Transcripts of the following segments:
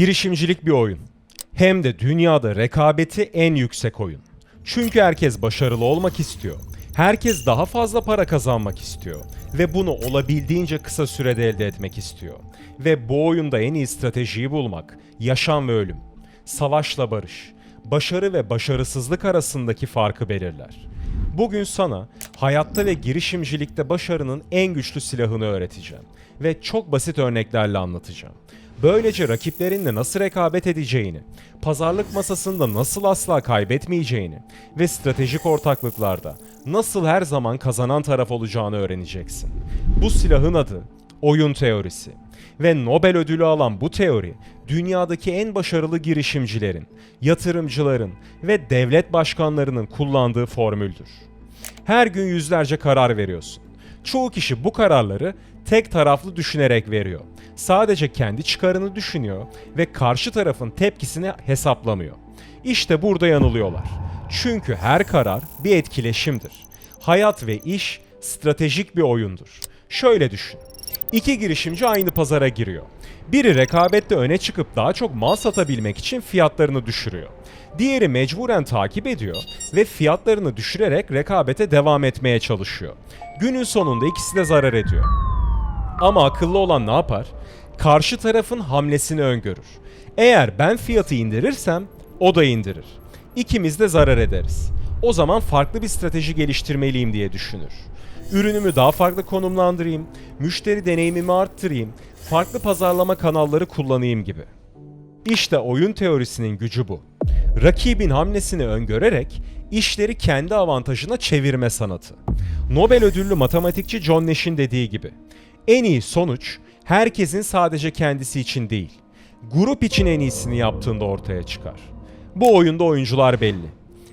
Girişimcilik bir oyun. Hem de dünyada rekabeti en yüksek oyun. Çünkü herkes başarılı olmak istiyor. Herkes daha fazla para kazanmak istiyor ve bunu olabildiğince kısa sürede elde etmek istiyor. Ve bu oyunda en iyi stratejiyi bulmak, yaşam ve ölüm, savaşla barış, başarı ve başarısızlık arasındaki farkı belirler. Bugün sana hayatta ve girişimcilikte başarının en güçlü silahını öğreteceğim ve çok basit örneklerle anlatacağım. Böylece rakiplerinle nasıl rekabet edeceğini, pazarlık masasında nasıl asla kaybetmeyeceğini ve stratejik ortaklıklarda nasıl her zaman kazanan taraf olacağını öğreneceksin. Bu silahın adı oyun teorisi ve Nobel ödülü alan bu teori dünyadaki en başarılı girişimcilerin, yatırımcıların ve devlet başkanlarının kullandığı formüldür. Her gün yüzlerce karar veriyorsun. Çoğu kişi bu kararları tek taraflı düşünerek veriyor. Sadece kendi çıkarını düşünüyor ve karşı tarafın tepkisini hesaplamıyor. İşte burada yanılıyorlar. Çünkü her karar bir etkileşimdir. Hayat ve iş stratejik bir oyundur. Şöyle düşün. İki girişimci aynı pazara giriyor. Biri rekabette öne çıkıp daha çok mal satabilmek için fiyatlarını düşürüyor. Diğeri mecburen takip ediyor ve fiyatlarını düşürerek rekabete devam etmeye çalışıyor. Günün sonunda ikisi de zarar ediyor. Ama akıllı olan ne yapar? Karşı tarafın hamlesini öngörür. Eğer ben fiyatı indirirsem o da indirir. İkimiz de zarar ederiz. O zaman farklı bir strateji geliştirmeliyim diye düşünür. Ürünümü daha farklı konumlandırayım, müşteri deneyimimi arttırayım, farklı pazarlama kanalları kullanayım gibi. İşte oyun teorisinin gücü bu. Rakibin hamlesini öngörerek işleri kendi avantajına çevirme sanatı. Nobel ödüllü matematikçi John Nash'in dediği gibi. En iyi sonuç herkesin sadece kendisi için değil, grup için en iyisini yaptığında ortaya çıkar. Bu oyunda oyuncular belli.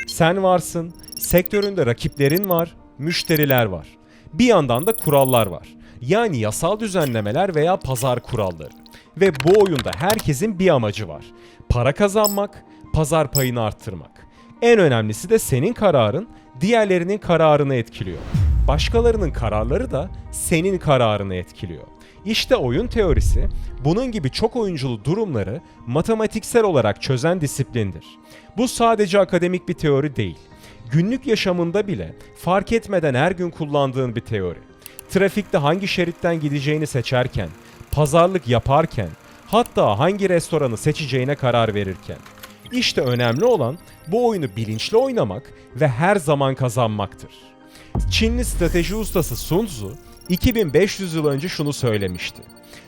Sen varsın, sektöründe rakiplerin var, müşteriler var. Bir yandan da kurallar var. Yani yasal düzenlemeler veya pazar kuralları. Ve bu oyunda herkesin bir amacı var. Para kazanmak, pazar payını arttırmak. En önemlisi de senin kararın diğerlerinin kararını etkiliyor. Başkalarının kararları da senin kararını etkiliyor. İşte oyun teorisi bunun gibi çok oyunculu durumları matematiksel olarak çözen disiplindir. Bu sadece akademik bir teori değil. Günlük yaşamında bile fark etmeden her gün kullandığın bir teori. Trafikte hangi şeritten gideceğini seçerken, pazarlık yaparken, hatta hangi restoranı seçeceğine karar verirken. İşte önemli olan bu oyunu bilinçli oynamak ve her zaman kazanmaktır. Çinli strateji ustası Sun Tzu 2500 yıl önce şunu söylemişti.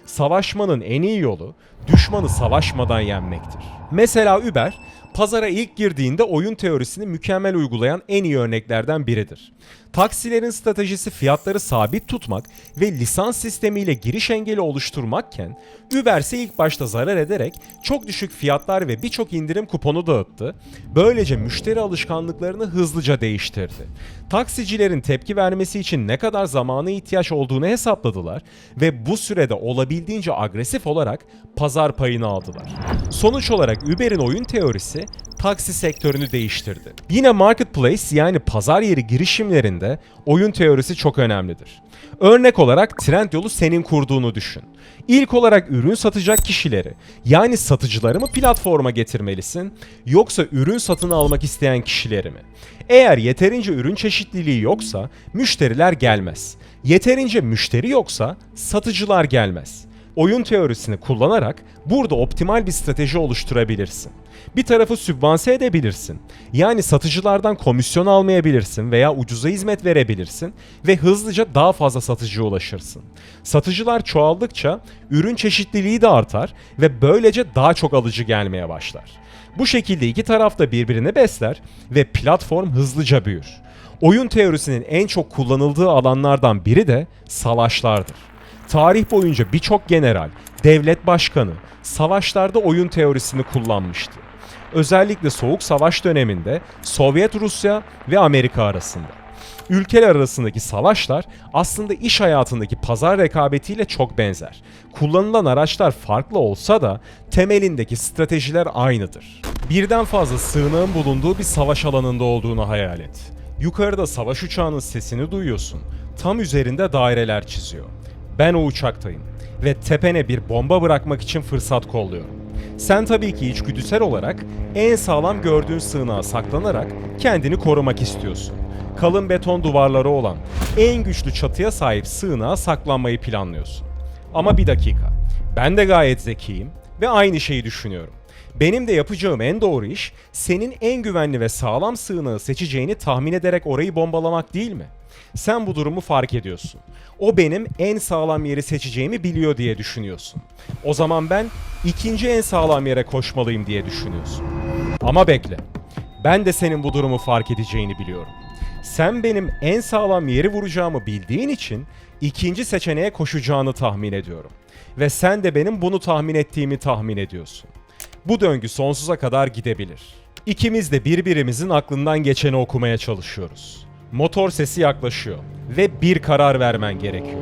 Savaşmanın en iyi yolu düşmanı savaşmadan yenmektir. Mesela Uber pazara ilk girdiğinde oyun teorisini mükemmel uygulayan en iyi örneklerden biridir. Taksilerin stratejisi fiyatları sabit tutmak ve lisans sistemiyle giriş engeli oluşturmakken Uber ise ilk başta zarar ederek çok düşük fiyatlar ve birçok indirim kuponu dağıttı. Böylece müşteri alışkanlıklarını hızlıca değiştirdi. Taksicilerin tepki vermesi için ne kadar zamana ihtiyaç olduğunu hesapladılar ve bu sürede olabildiğince agresif olarak pazar payını aldılar. Sonuç olarak Uber'in oyun teorisi taksi sektörünü değiştirdi. Yine marketplace yani pazar yeri girişimlerinde oyun teorisi çok önemlidir. Örnek olarak Trendyol'u senin kurduğunu düşün. İlk olarak ürün satacak kişileri yani satıcıları mı platforma getirmelisin yoksa ürün satın almak isteyen kişileri mi? Eğer yeterince ürün çeşitliliği yoksa müşteriler gelmez. Yeterince müşteri yoksa satıcılar gelmez oyun teorisini kullanarak burada optimal bir strateji oluşturabilirsin. Bir tarafı sübvanse edebilirsin. Yani satıcılardan komisyon almayabilirsin veya ucuza hizmet verebilirsin ve hızlıca daha fazla satıcıya ulaşırsın. Satıcılar çoğaldıkça ürün çeşitliliği de artar ve böylece daha çok alıcı gelmeye başlar. Bu şekilde iki taraf da birbirini besler ve platform hızlıca büyür. Oyun teorisinin en çok kullanıldığı alanlardan biri de savaşlardır. Tarih boyunca birçok general, devlet başkanı savaşlarda oyun teorisini kullanmıştı. Özellikle Soğuk Savaş döneminde Sovyet Rusya ve Amerika arasında. Ülkeler arasındaki savaşlar aslında iş hayatındaki pazar rekabetiyle çok benzer. Kullanılan araçlar farklı olsa da temelindeki stratejiler aynıdır. Birden fazla sığınağın bulunduğu bir savaş alanında olduğunu hayal et. Yukarıda savaş uçağının sesini duyuyorsun. Tam üzerinde daireler çiziyor. Ben o uçaktayım ve tepene bir bomba bırakmak için fırsat kolluyorum. Sen tabii ki içgüdüsel olarak en sağlam gördüğün sığınağa saklanarak kendini korumak istiyorsun. Kalın beton duvarları olan en güçlü çatıya sahip sığınağa saklanmayı planlıyorsun. Ama bir dakika. Ben de gayet zekiyim ve aynı şeyi düşünüyorum. Benim de yapacağım en doğru iş senin en güvenli ve sağlam sığınağı seçeceğini tahmin ederek orayı bombalamak değil mi? Sen bu durumu fark ediyorsun. O benim en sağlam yeri seçeceğimi biliyor diye düşünüyorsun. O zaman ben ikinci en sağlam yere koşmalıyım diye düşünüyorsun. Ama bekle. Ben de senin bu durumu fark edeceğini biliyorum. Sen benim en sağlam yeri vuracağımı bildiğin için ikinci seçeneğe koşacağını tahmin ediyorum. Ve sen de benim bunu tahmin ettiğimi tahmin ediyorsun. Bu döngü sonsuza kadar gidebilir. İkimiz de birbirimizin aklından geçeni okumaya çalışıyoruz. Motor sesi yaklaşıyor ve bir karar vermen gerekiyor.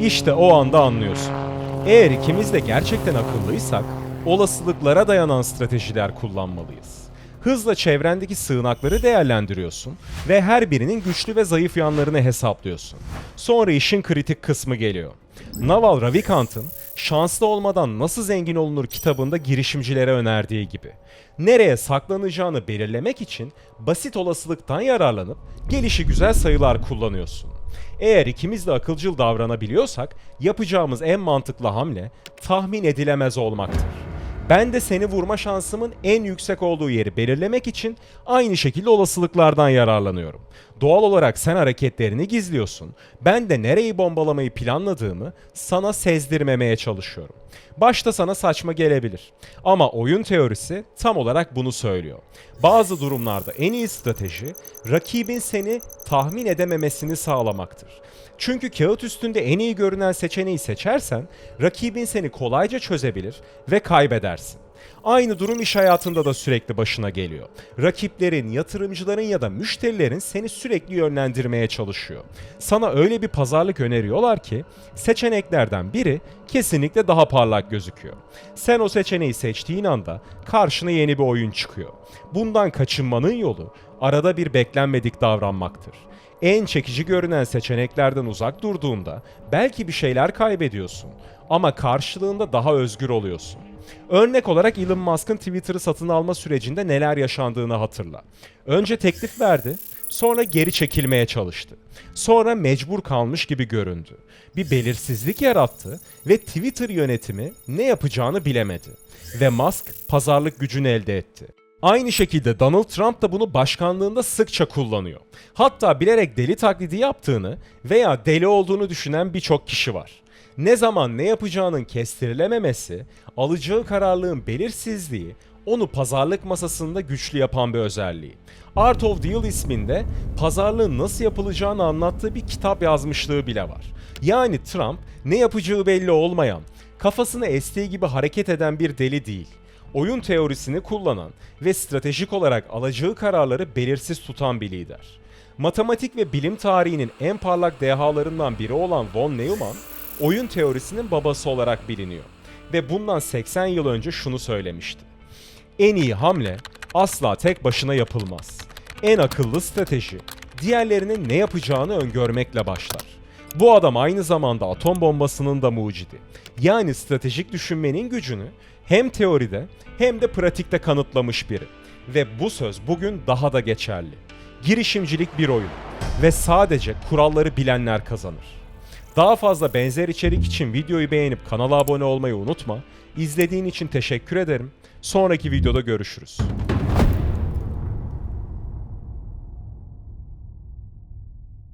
İşte o anda anlıyorsun. Eğer ikimiz de gerçekten akıllıysak olasılıklara dayanan stratejiler kullanmalıyız. Hızla çevrendeki sığınakları değerlendiriyorsun ve her birinin güçlü ve zayıf yanlarını hesaplıyorsun. Sonra işin kritik kısmı geliyor. Naval Ravikant'ın Şanslı Olmadan Nasıl Zengin Olunur kitabında girişimcilere önerdiği gibi. Nereye saklanacağını belirlemek için basit olasılıktan yararlanıp gelişi güzel sayılar kullanıyorsun. Eğer ikimiz de akılcıl davranabiliyorsak yapacağımız en mantıklı hamle tahmin edilemez olmaktır. Ben de seni vurma şansımın en yüksek olduğu yeri belirlemek için aynı şekilde olasılıklardan yararlanıyorum. Doğal olarak sen hareketlerini gizliyorsun. Ben de nereyi bombalamayı planladığımı sana sezdirmemeye çalışıyorum. Başta sana saçma gelebilir. Ama oyun teorisi tam olarak bunu söylüyor. Bazı durumlarda en iyi strateji rakibin seni tahmin edememesini sağlamaktır. Çünkü kağıt üstünde en iyi görünen seçeneği seçersen rakibin seni kolayca çözebilir ve kaybedersin. Aynı durum iş hayatında da sürekli başına geliyor. Rakiplerin, yatırımcıların ya da müşterilerin seni sürekli yönlendirmeye çalışıyor. Sana öyle bir pazarlık öneriyorlar ki seçeneklerden biri kesinlikle daha parlak gözüküyor. Sen o seçeneği seçtiğin anda karşına yeni bir oyun çıkıyor. Bundan kaçınmanın yolu arada bir beklenmedik davranmaktır en çekici görünen seçeneklerden uzak durduğunda belki bir şeyler kaybediyorsun ama karşılığında daha özgür oluyorsun. Örnek olarak Elon Musk'ın Twitter'ı satın alma sürecinde neler yaşandığını hatırla. Önce teklif verdi, sonra geri çekilmeye çalıştı. Sonra mecbur kalmış gibi göründü. Bir belirsizlik yarattı ve Twitter yönetimi ne yapacağını bilemedi. Ve Musk pazarlık gücünü elde etti. Aynı şekilde Donald Trump da bunu başkanlığında sıkça kullanıyor. Hatta bilerek deli taklidi yaptığını veya deli olduğunu düşünen birçok kişi var. Ne zaman ne yapacağının kestirilememesi, alacağı kararlığın belirsizliği onu pazarlık masasında güçlü yapan bir özelliği. Art of Deal isminde pazarlığın nasıl yapılacağını anlattığı bir kitap yazmışlığı bile var. Yani Trump ne yapacağı belli olmayan, kafasını estiği gibi hareket eden bir deli değil oyun teorisini kullanan ve stratejik olarak alacağı kararları belirsiz tutan bir lider. Matematik ve bilim tarihinin en parlak dehalarından biri olan von Neumann, oyun teorisinin babası olarak biliniyor. Ve bundan 80 yıl önce şunu söylemişti. En iyi hamle asla tek başına yapılmaz. En akıllı strateji diğerlerinin ne yapacağını öngörmekle başlar. Bu adam aynı zamanda atom bombasının da mucidi. Yani stratejik düşünmenin gücünü hem teoride hem de pratikte kanıtlamış biri. Ve bu söz bugün daha da geçerli. Girişimcilik bir oyun ve sadece kuralları bilenler kazanır. Daha fazla benzer içerik için videoyu beğenip kanala abone olmayı unutma. İzlediğin için teşekkür ederim. Sonraki videoda görüşürüz.